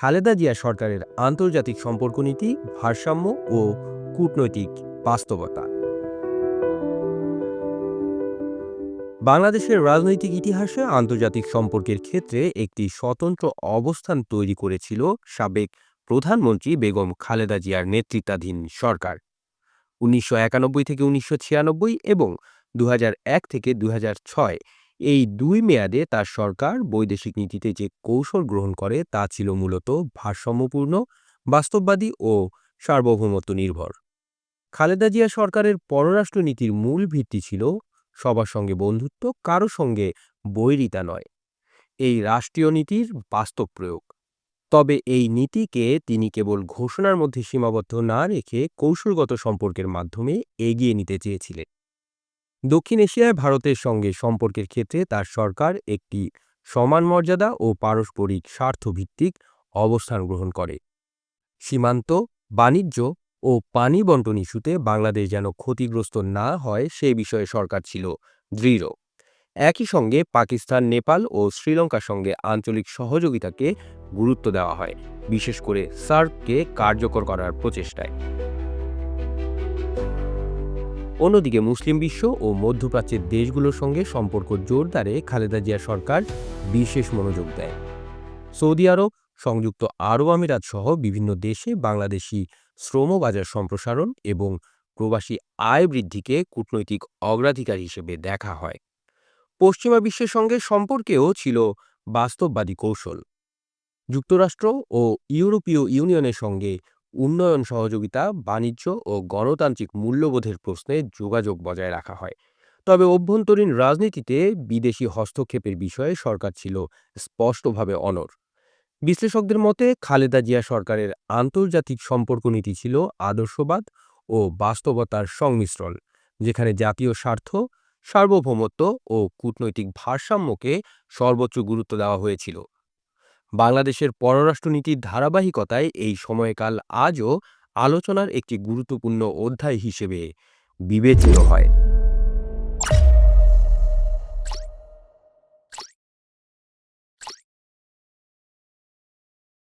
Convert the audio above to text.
খালেদা জিয়া সরকারের আন্তর্জাতিক সম্পর্ক নীতি, ভারসাম্য ও কূটনৈতিক বাস্তবতা। বাংলাদেশের রাজনৈতিক ইতিহাসে আন্তর্জাতিক সম্পর্কের ক্ষেত্রে একটি স্বতন্ত্র অবস্থান তৈরি করেছিল সাবেক প্রধানমন্ত্রী বেগম খালেদা জিয়ার নেতৃত্বাধীন সরকার। উনিশশো একানব্বই থেকে উনিশশো ছিয়ানব্বই এবং দু হাজার এক থেকে দু হাজার ছয় এই দুই মেয়াদে তার সরকার বৈদেশিক নীতিতে যে কৌশল গ্রহণ করে তা ছিল মূলত ভারসাম্যপূর্ণ, বাস্তববাদী ও সার্বভৌমত্ব নির্ভর। খালেদা জিয়া সরকারের পররাষ্ট্রনীতির মূল ভিত্তি ছিল সবার সঙ্গে বন্ধুত্ব, কারও সঙ্গে বৈরিতা নয়। এই রাষ্ট্রীয় নীতির বাস্তব প্রয়োগ। তবে এই নীতিকে তিনি কেবল ঘোষণার মধ্যে সীমাবদ্ধ না রেখে কৌশলগত সম্পর্কের মাধ্যমে এগিয়ে নিতে চেয়েছিলেন। দক্ষিণ এশিয়ায় ভারতের সঙ্গে সম্পর্কের ক্ষেত্রে তার সরকার একটি সমান মর্যাদা ও পারস্পরিক স্বার্থভিত্তিক অবস্থান গ্রহণ করে। সীমান্ত, বাণিজ্য ও পানি বন্টন ইস্যুতে বাংলাদেশ যেন ক্ষতিগ্রস্ত না হয় সে বিষয়ে সরকার ছিল দৃঢ়। একই সঙ্গে পাকিস্তান, নেপাল ও শ্রীলঙ্কার সঙ্গে আঞ্চলিক সহযোগিতাকে গুরুত্ব দেওয়া হয়, বিশেষ করে সার্ককে কার্যকর করার প্রচেষ্টায়। অন্যদিকে মুসলিম বিশ্ব ও মধ্যপ্রাচ্যের দেশগুলোর সঙ্গে সম্পর্ক জোরদারে খালেদা জিয়া সরকার বিশেষ মনোযোগ দেয়। সৌদি আরব, সংযুক্ত আরব আমিরাত সহ বিভিন্ন দেশে বাংলাদেশি শ্রম বাজার সম্প্রসারণ এবং প্রবাসী আয় বৃদ্ধিকে কূটনৈতিক অগ্রাধিকার হিসেবে দেখা হয়। পশ্চিমা বিশ্বের সঙ্গে সম্পর্কেও ছিল বাস্তববাদী কৌশল। যুক্তরাষ্ট্র ও ইউরোপীয় ইউনিয়নের সঙ্গে উন্নয়ন সহযোগিতা, বাণিজ্য ও গণতান্ত্রিক মূল্যবোধের প্রশ্নে যোগাযোগ বজায় রাখা হয়। তবে অভ্যন্তরীণ রাজনীতিতে বিদেশি হস্তক্ষেপের বিষয়ে সরকার ছিল স্পষ্টভাবে অনড়। বিশ্লেষকদের মতে, খালেদা জিয়া সরকারের আন্তর্জাতিক সম্পর্ক নীতি ছিল আদর্শবাদ ও বাস্তবতার সংমিশ্রণ, যেখানে জাতীয় স্বার্থ, সার্বভৌমত্ব ও কূটনৈতিক ভারসাম্যকে সর্বোচ্চ গুরুত্ব দেওয়া হয়েছিল। বাংলাদেশের পররাষ্ট্রনীতির ধারাবাহিকতায় এই সময়কাল আজও আলোচনার একটি গুরুত্বপূর্ণ অধ্যায় হিসেবে বিবেচিত হয়।